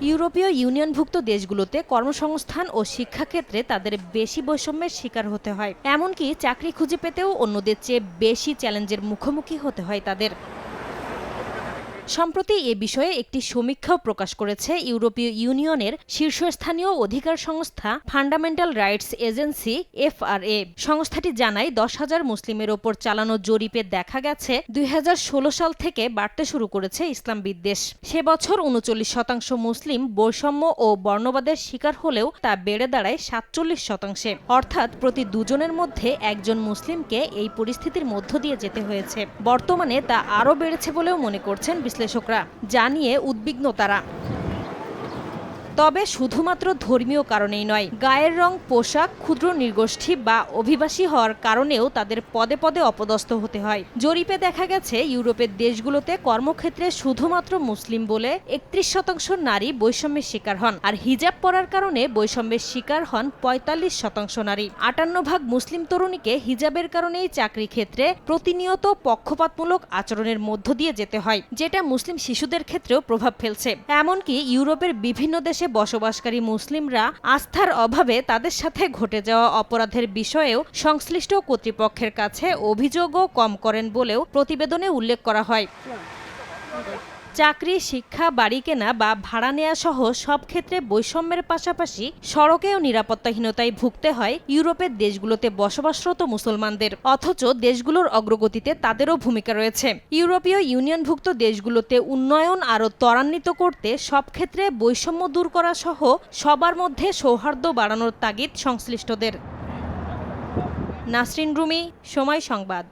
ইউরোপীয় ইউনিয়নভুক্ত দেশগুলোতে কর্মসংস্থান ও শিক্ষাক্ষেত্রে তাদের বেশি বৈষম্যের শিকার হতে হয়। এমনকি চাকরি খুঁজে পেতেও অন্যদের চেয়ে বেশি চ্যালেঞ্জের মুখোমুখি হতে হয় তাদের। সম্প্রতি এ বিষয়ে একটি সমীক্ষাও প্রকাশ করেছে ইউরোপীয় ইউনিয়নের শীর্ষস্থানীয় অধিকার সংস্থা ফান্ডামেন্টাল রাইটস এজেন্সি, এফআরএ। সংস্থাটি জানায়, দশ হাজার মুসলিমের ওপর চালানো জরিপে দেখা গেছে, দুই সাল থেকে বাড়তে শুরু করেছে ইসলাম বিদ্বেষ। সে বছর উনচল্লিশ শতাংশ মুসলিম বৈষম্য ও বর্ণবাদের শিকার হলেও তা বেড়ে দাঁড়ায় সাতচল্লিশ শতাংশে। অর্থাৎ প্রতি দুজনের মধ্যে একজন মুসলিমকে এই পরিস্থিতির মধ্য দিয়ে যেতে হয়েছে। বর্তমানে তা আরও বেড়েছে বলেও মনে করছেন বিশ্লেষকরা জানিয়ে উদ্বিগ্ন তারা। তবে শুধুমাত্র ধর্মীয় কারণেই নয়, গায়ের রং, পোশাক, ক্ষুদ্র নৃগোষ্ঠী বা অভিবাসী হওয়ার কারণেও তাদের পদে পদে অপদস্থ হতে হয়। জরিপে দেখা গেছে, ইউরোপের দেশগুলোতে কর্মক্ষেত্রে শুধুমাত্র মুসলিম বলে একত্রিশ শতাংশ নারী বৈষম্যের শিকার হন, আর হিজাব পরার কারণে বৈষম্যের শিকার হন পঁয়তাল্লিশ শতাংশ নারী। আটান্ন ভাগ মুসলিম তরুণীকে হিজাবের কারণেই চাকরি ক্ষেত্রে প্রতিনিয়ত পক্ষপাতমূলক আচরণের মধ্য দিয়ে যেতে হয়, যেটা মুসলিম শিশুদের ক্ষেত্রেও প্রভাব ফেলছে। এমনকি ইউরোপের বিভিন্ন দেশে বসবাসকারী মুসলিমরা আস্থার অভাবে তাদের সাথে ঘটে যাওয়া অপরাধের বিষয়েও সংশ্লিষ্ট কর্তৃপক্ষের কাছে অভিযোগও কম করেন বলেও প্রতিবেদনে উল্লেখ করা হয়। চাকরি, শিক্ষা, বাড়ি কেনা বা ভাড়া নেওয়া সহ সব ক্ষেত্রে বৈষম্যের পাশাপাশি সড়কেও নিরাপত্তাহীনতায় ভুগতে হয় ইউরোপের দেশগুলোতে বসবাসরত মুসলমানদের। অথচ দেশগুলোর অগ্রগতিতে তাদেরও ভূমিকা রয়েছে। ইউরোপীয় ইউনিয়নভুক্ত দেশগুলোতে উন্নয়ন আরও ত্বরান্বিত করতে সব ক্ষেত্রে বৈষম্য দূর করা সহ সবার মধ্যে সৌহার্দ্য বাড়ানোর তাগিদ সংশ্লিষ্টদের। নাসরিন রুমি, সময় সংবাদ।